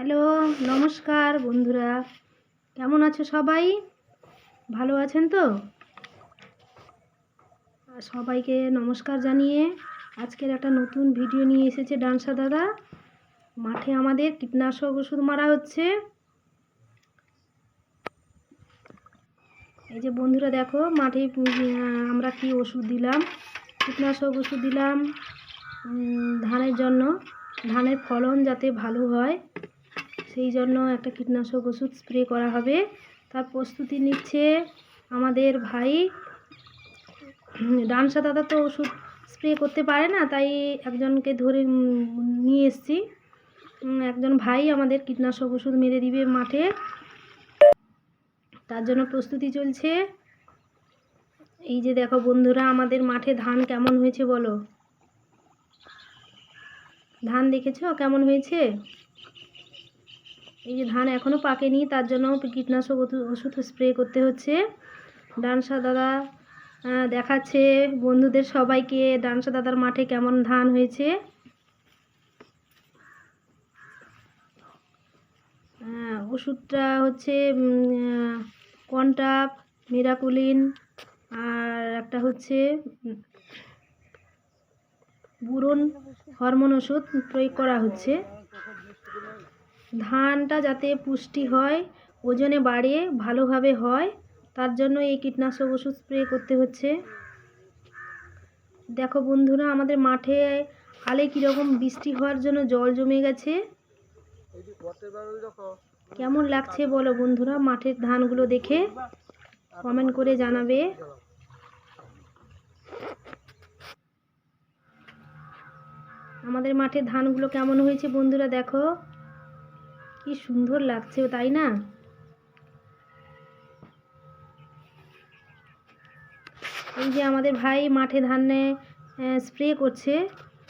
Hello, নমস্কার বন্ধুরা। কেমন আছো সবাই? ভালো আছেন তো? সবাইকে নমস্কার জানিয়ে আজকের একটা নতুন ভিডিও নিয়ে এসেছে ডান্সা দাদা। মাঠে আমাদের কীটনাশক ওষুধ মারা হচ্ছে। এই যে বন্ধুরা দেখো, মাঠে আমরা কি ওষুধ দিলাম? কীটনাশক ওষুধ দিলাম ধানের জন্য। ধানের ফলন যাতে ভালো হয় সেই জন্য একটা কীটনাশক ওষুধ স্প্রে করা হবে। তার প্রস্তুতি নিচ্ছে আমাদের ভাই। ডানসা দাদা তো ওষুধ স্প্রে করতে পারে না, তাই একজনকে ধরে নিয়ে এসেছি। একজন ভাই আমাদের কীটনাশক ওষুধ মেরে দিবে মাঠে। তার জন্য প্রস্তুতি চলছে। এই যে দেখো বন্ধুরা, আমাদের মাঠে ধান কেমন হয়েছে বলো? ধান দেখেছ কেমন হয়েছে? এই যে ধান এখনও পাকেনি, তার জন্য কীটনাশক ওষু- ওষুধ স্প্রে করতে হচ্ছে। ডানসা দাদা দেখাচ্ছে বন্ধুদের সবাইকে, ডানসা দাদার মাঠে কেমন ধান হয়েছে। ওষুধটা হচ্ছে কন্টাপ, মিরাকুলিন, আর একটা হচ্ছে বুরন হরমোন ওষুধ প্রয়োগ করা হচ্ছে। ধানটা যাতে পুষ্টি হয়, ওজনে বাড়ে, ভালোভাবে হয়, তার জন্য এই কীটনাশক ওষুধ স্প্রে করতে হচ্ছে। দেখো বন্ধুরা, আমাদের মাঠে আলে কীরকম বৃষ্টি হওয়ার জন্য জল জমে গেছে। কেমন লাগছে বলো বন্ধুরা মাঠের ধানগুলো দেখে? কমেন্ট করে জানাবে। আমাদের মাঠের ধানগুলো কেমন হয়েছে বন্ধুরা দেখো। কি সুন্দর লাগছে তাই না? এই যে আমাদের ভাই মাঠে ধানে স্প্রে করছে,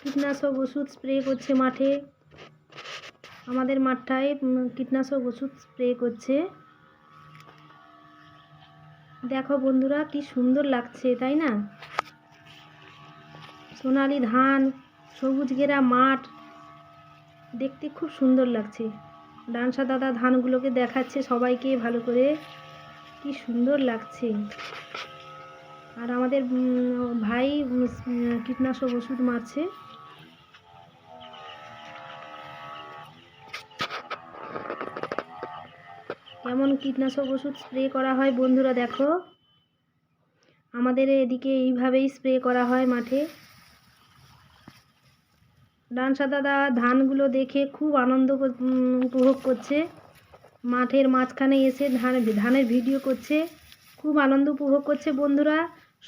কীটনাশক ওষুধ স্প্রে করছে মাঠে। আমাদের মাঠটায় কীটনাশক ওষুধ স্প্রে করছে। দেখো বন্ধুরা, কি সুন্দর লাগছে, তাই না? সোনালি ধান, সবুজ ঘেরা মাঠ, দেখতে খুব সুন্দর লাগছে। ডানসা দাদা ধানগুলোকে দেখাচ্ছে সবাইকে ভালো করে। কি সুন্দর লাগছে। আর আমাদের ভাই কীটনাশক ওষুধ মারছে। কেমন কীটনাশক ওষুধ স্প্রে করা হয় বন্ধুরা দেখো। আমাদের এদিকে এইভাবেই স্প্রে করা হয় মাঠে। ডানসা দাদা ধানগুলো দেখে খুব আনন্দ উপভোগ করছে। মাঠের মাঝখানে এসে ধান, ধানের ভিডিও করছে। খুব আনন্দ উপভোগ করছে বন্ধুরা।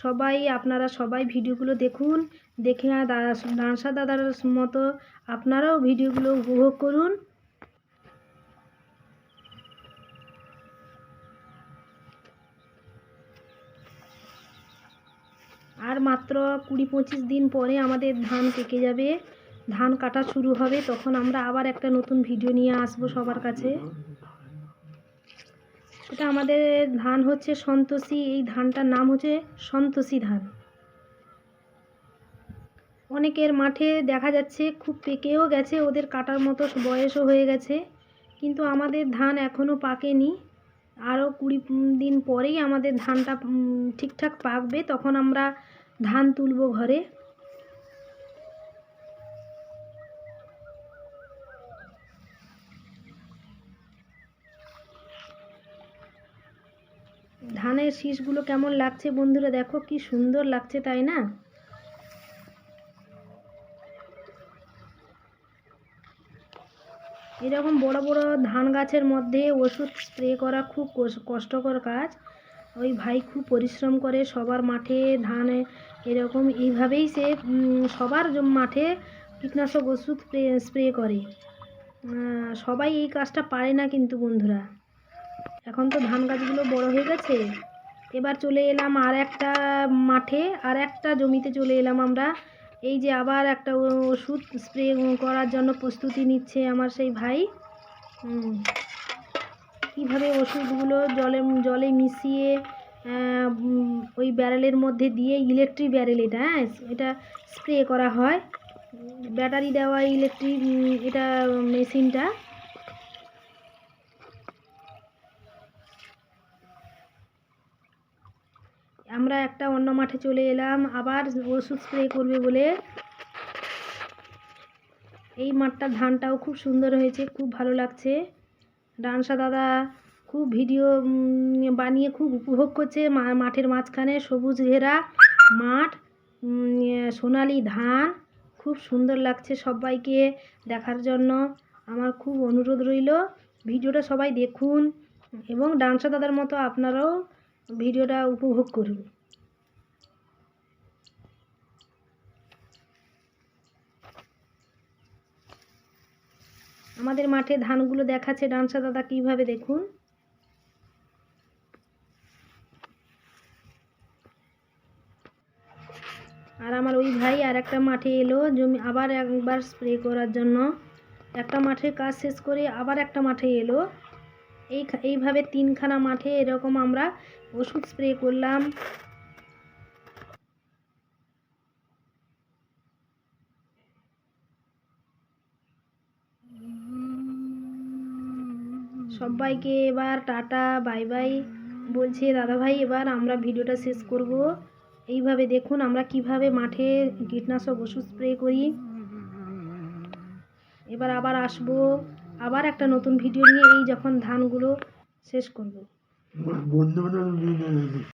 সবাই, আপনারা সবাই ভিডিওগুলো দেখুন। দেখে ডানসা দাদার মতো আপনারাও ভিডিওগুলো উপভোগ করুন। আর মাত্র কুড়ি পঁচিশ দিন পরে আমাদের ধান পেকে যাবে। ধান কাটা শুরু হবে, তখন আমরা আবার একটা নতুন ভিডিও নিয়ে আসব সবার কাছে। এটা আমাদের ধান হচ্ছে সন্তোষী, এই ধানটার নাম হচ্ছে সন্তোষী ধান। অনেকের মাঠে দেখা যাচ্ছে খুব পেকেও গেছে, ওদের কাটার মতো বয়সও হয়ে গেছে, কিন্তু আমাদের ধান এখনও পাকেনি। আরও কুড়ি দিন পরেই আমাদের ধানটা ঠিকঠাক পাকবে, তখন আমরা ধান তুলবো ঘরে। ধানের শীষগুলো কেমন লাগছে বন্ধুরা? দেখো কি সুন্দর লাগছে, তাই না? এরকম বড় বড় ধান গাছের মধ্যে ওষুধ স্প্রে করা খুব কষ- কষ্টকর কাজ। ওই ভাই খুব পরিশ্রম করে সবার মাঠে ধান এরকম এইভাবেই সে সবার মাঠে কীটনাশক ওষুধ স্প্রে করে। সবাই এই কাজটা পারে না কিন্তু বন্ধুরা। এখন তো ধান গাছগুলো বড় হয়ে গেছে। এবার চলে এলাম আর একটা মাঠে, আর একটা জমিতে চলে এলাম আমরা। এই যে আবার একটা ওষুধ স্প্রে করার জন্য প্রস্তুতি নিচ্ছে আমার সেই ভাই। কীভাবে ওষুধগুলো জলে জলে মিশিয়ে ওই ব্যারেলের মধ্যে দিয়ে ইলেকট্রিক ব্যারেল এটা হ্যাঁ এটা স্প্রে করা হয়। ব্যাটারি দেওয়া ইলেকট্রিক এটা মেশিনটা আমরা একটা অন্য মাঠে চলে এলাম, আবার ওষুধ স্প্রে করবে বলে। এই মাঠটার ধানটাও খুব সুন্দর হয়েছে, খুব ভালো লাগছে। ডানসা দাদা খুব ভিডিও বানিয়ে খুব উপভোগ করছে মাঠের মাঝখানে সবুজ ঘেরা মাঠ সোনালি ধান, খুব সুন্দর লাগছে সবাইকে দেখার জন্য। আমার খুব অনুরোধ রইল, ভিডিওটা সবাই দেখুন এবং ডান্সা দাদার মতো আপনারাও ভিডিওটা উপভোগ করুন। আমাদের মাঠে ধানগুলো দেখাচ্ছে। ডান্সা দাদা, কীভাবে দেখুন? আর আমার ওই ভাই আর একটা মাঠে এলো, জমি আবার একবার স্প্রে করার জন্য। একটা মাঠের কাজ শেষ করে আবার একটা মাঠে এলো। এই এইভাবে তিনখানা মাঠে এরকম আমরা ওষুধ স্প্রে করলাম। সবাইকে এবার টাটা, বাই বাই বলছে, দাদাভাই, এবার আমরা ভিডিওটা শেষ করব। এইভাবে দেখুন আমরা কীভাবে মাঠে কীটনাশক ওষুধ স্প্রে করি। এবার আবার আসব, আবার একটা নতুন ভিডিও নিয়ে এই যখন ধানগুলো শেষ করব।